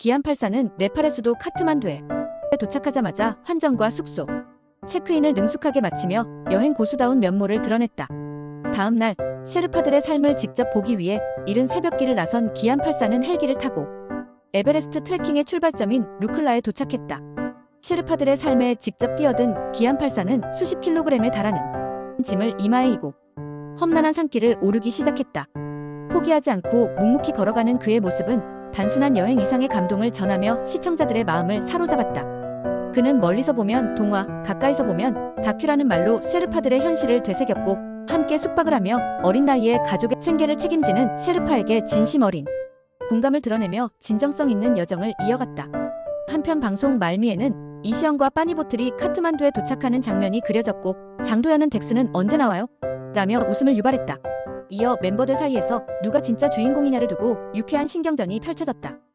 기안84는 네팔의 수도 카트만두에 도착하자마자 환전과 숙소, 체크인을 능숙하게 마치며 여행 고수다운 면모를 드러냈다. 다음 날 셰르파들의 삶을 직접 보기 위해 이른 새벽길을 나선 기안84는 헬기를 타고 에베레스트 트레킹의 출발점인 루클라에 도착했다. 셰르파들의 삶에 직접 뛰어든 기안84는 수십 킬로그램에 달하는 짐을 이마에 이고 험난한 산길을 오르기 시작했다. 포기하지 않고 묵묵히 걸어가는 그의 모습은 단순한 여행 이상의 감동을 전하며 시청자들의 마음을 사로잡았다. 그는 멀리서 보면 동화, 가까이서 보면 다큐라는 말로 셰르파들의 현실을 되새겼고 함께 숙박을 하며 어린 나이에 가족의 생계를 책임지는 셰르파에게 진심 어린 공감을 드러내며 진정성 있는 여정을 이어갔다. 한편 방송 말미에는 이시연과 빠니보틀이 카트만두에 도착하는 장면이 그려졌고 장도연은 덱스는 언제 나와요? 라며 웃음을 유발했다. 이어 멤버들 사이에서 누가 진짜 주인공이냐를 두고 유쾌한 신경전이 펼쳐졌다.